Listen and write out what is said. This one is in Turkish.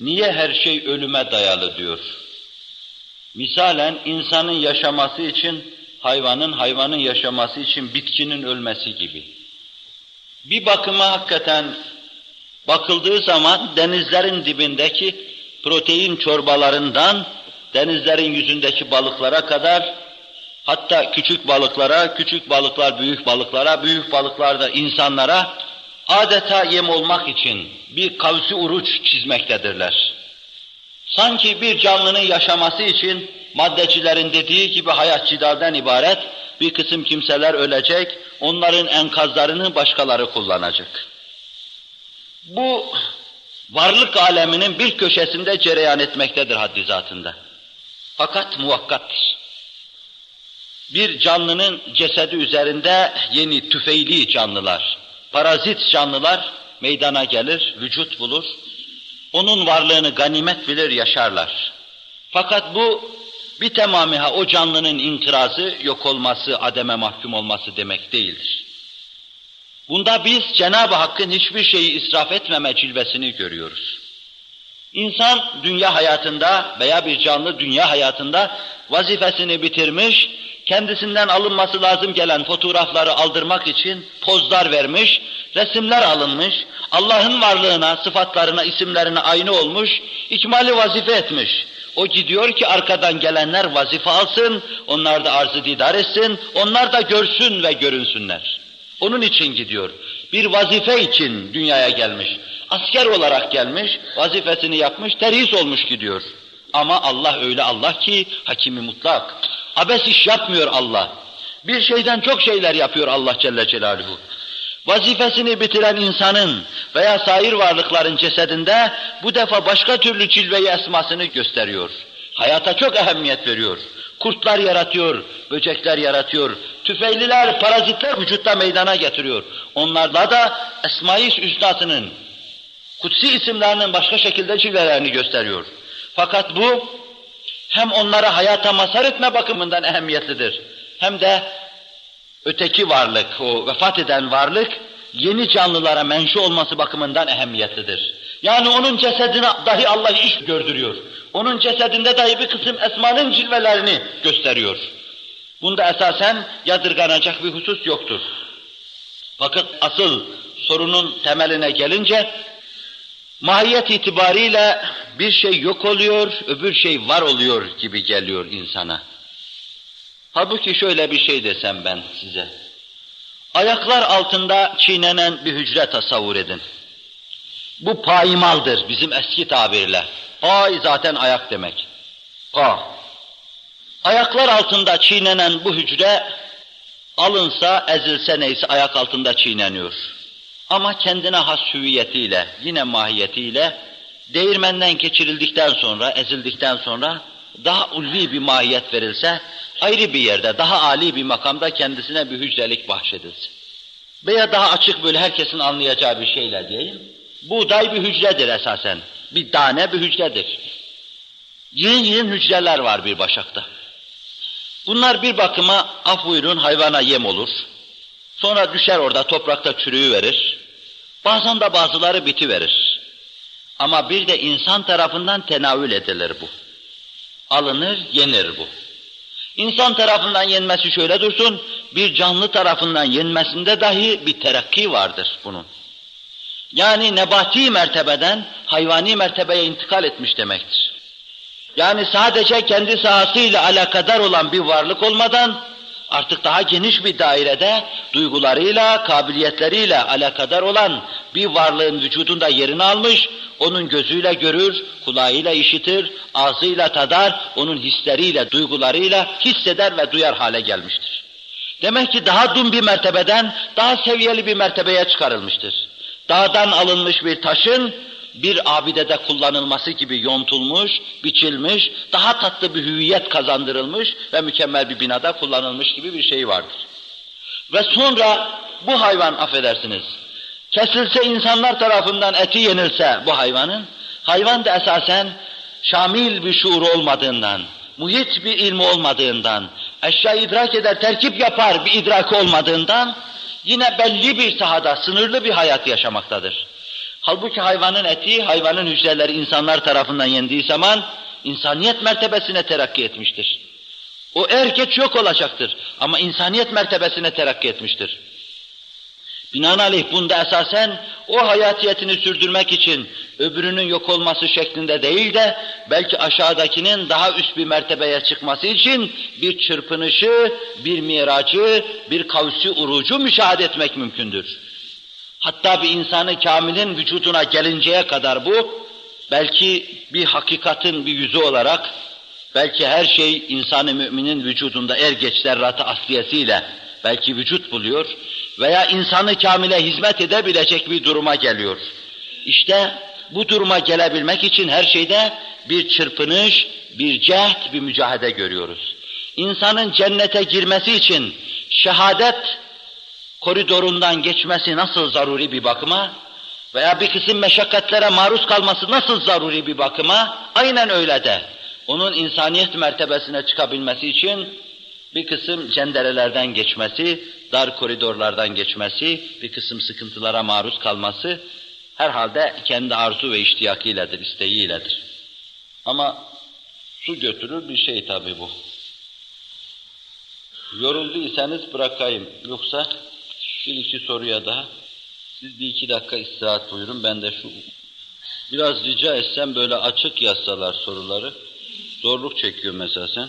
Niye her şey ölüme dayalı diyor? Misalen insanın yaşaması için hayvanın, hayvanın yaşaması için bitkinin ölmesi gibi. Bir bakıma hakikaten bakıldığı zaman denizlerin dibindeki protein çorbalarından denizlerin yüzündeki balıklara kadar hatta küçük balıklara, küçük balıklar büyük balıklara, büyük balıklar da insanlara adeta yem olmak için bir kavsi uruç çizmektedirler. Sanki bir canlının yaşaması için maddecilerin dediği gibi hayat cidalden ibaret, bir kısım kimseler ölecek, onların enkazlarını başkaları kullanacak. Bu varlık aleminin bir köşesinde cereyan etmektedir haddi zatında. Fakat muvakkattır. Bir canlının cesedi üzerinde yeni tüfeili canlılar, parazit canlılar meydana gelir, vücut bulur. Onun varlığını ganimet bilir, yaşarlar. Fakat bu bir tamamiha o canlının inkırazı, yok olması, ademe mahkum olması demek değildir. Bunda biz Cenab-ı Hakk'ın hiçbir şeyi israf etmeme cilvesini görüyoruz. İnsan dünya hayatında veya bir canlı dünya hayatında vazifesini bitirmiş, kendisinden alınması lazım gelen fotoğrafları aldırmak için pozlar vermiş, resimler alınmış, Allah'ın varlığına, sıfatlarına, isimlerine aynı olmuş, ikmali vazife etmiş. O gidiyor ki arkadan gelenler vazife alsın, onlar da arzı didar etsin, onlar da görsün ve görünsünler. Onun için gidiyor. Bir vazife için dünyaya gelmiş. Asker olarak gelmiş, vazifesini yapmış, terhis olmuş gidiyor. Ama Allah öyle Allah ki hakimi mutlak. Abes iş yapmıyor Allah. Bir şeyden çok şeyler yapıyor Allah Celle Celaluhu. Vazifesini bitiren insanın veya sair varlıkların cesedinde bu defa başka türlü cilve esmasını gösteriyor. Hayata çok ehemmiyet veriyor. Kurtlar yaratıyor, böcekler yaratıyor, tüfeğliler, parazitler vücutta meydana getiriyor. Onlarla da Esma-i Hüsna'sının, kutsi isimlerinin başka şekilde cilvelerini gösteriyor. Fakat bu hem onlara hayata mazhar etme bakımından ehemmiyetlidir. Hem de öteki varlık, o vefat eden varlık yeni canlılara menşu olması bakımından ehemmiyetlidir. Yani onun cesedine dahi Allah iş gördürüyor. Onun cesedinde dahi bir kısım esmanın cilvelerini gösteriyor. Bunda esasen yadırganacak bir husus yoktur. Fakat asıl sorunun temeline gelince mahiyet itibariyle bir şey yok oluyor, öbür şey var oluyor gibi geliyor insana. Halbuki şöyle bir şey desem ben size. Ayaklar altında çiğnenen bir hücre tasavvur edin. Bu paymaldır bizim eski tabirle. Pay zaten ayak demek. Pa. Ayaklar altında çiğnenen bu hücre alınsa, ezilse neyse ayak altında çiğneniyor. Ama kendine has hüviyetiyle, yine mahiyetiyle değirmenden geçirildikten sonra, ezildikten sonra daha ulvi bir mahiyet verilse, ayrı bir yerde, daha âli bir makamda kendisine bir hücrelik bahşedilsin. Veya daha açık böyle herkesin anlayacağı bir şeyle diyeyim. Buğday bir hücredir esasen. Bir tane bir hücredir. Yığın yığın hücreler var bir başakta. Bunlar bir bakıma af buyurun hayvana yem olur. Sonra düşer orada toprakta çürüğü verir. Bazen de bazıları biti verir. Ama bir de insan tarafından tenavül edilir bu. Alınır, yenir bu. İnsan tarafından yenmesi şöyle dursun, bir canlı tarafından yenmesinde dahi bir terakki vardır bunun. Yani nebati mertebeden hayvani mertebeye intikal etmiş demektir. Yani sadece kendi sahasıyla alakadar olan bir varlık olmadan artık daha geniş bir dairede duygularıyla, kabiliyetleriyle alakadar olan bir varlığın vücudunda yerini almış, onun gözüyle görür, kulağıyla işitir, ağzıyla tadar, onun hisleriyle, duygularıyla hisseder ve duyar hale gelmiştir. Demek ki daha dun bir mertebeden daha seviyeli bir mertebeye çıkarılmıştır. Dağdan alınmış bir taşın bir abidede kullanılması gibi yontulmuş, biçilmiş, daha tatlı bir hüviyet kazandırılmış ve mükemmel bir binada kullanılmış gibi bir şey vardır. Ve sonra bu hayvan affedersiniz, kesilse insanlar tarafından eti yenilse bu hayvanın, hayvan da esasen şamil bir şuuru olmadığından, muhit bir ilmi olmadığından, eşya idrak eder, terkip yapar bir idraki olmadığından, yine belli bir sahada, sınırlı bir hayat yaşamaktadır. Halbuki hayvanın eti, hayvanın hücreleri insanlar tarafından yendiği zaman insaniyet mertebesine terakki etmiştir. O er yok olacaktır ama insaniyet mertebesine terakki etmiştir. Binaenaleyh bunda esasen o hayatiyetini sürdürmek için öbürünün yok olması şeklinde değil de belki aşağıdakinin daha üst bir mertebeye çıkması için bir çırpınışı, bir miracı, bir kavsi urucu müşahede etmek mümkündür. Hatta bir insanı kamilin vücuduna gelinceye kadar bu, belki bir hakikatin bir yüzü olarak, belki her şey insanı müminin vücudunda er geç zerratı asliyesiyle belki vücut buluyor veya insanı kamile hizmet edebilecek bir duruma geliyor. İşte bu duruma gelebilmek için her şeyde bir çırpınış, bir cehd, bir mücahede görüyoruz. İnsanın cennete girmesi için şehadet koridorundan geçmesi nasıl zaruri bir bakıma veya bir kısım meşakkatlere maruz kalması nasıl zaruri bir bakıma aynen öyle de onun insaniyet mertebesine çıkabilmesi için bir kısım cenderelerden geçmesi, dar koridorlardan geçmesi, bir kısım sıkıntılara maruz kalması herhalde kendi arzu ve iştiyakıyledir, isteğiyledir. Ama su götürür bir şey tabi bu. Yorulduysanız bırakayım. Yoksa bir iki soruya daha. Siz bir iki dakika istirahat buyurun. Ben de şu biraz rica etsem böyle açık yazsalar soruları. Zorluk çekiyor mesela sen.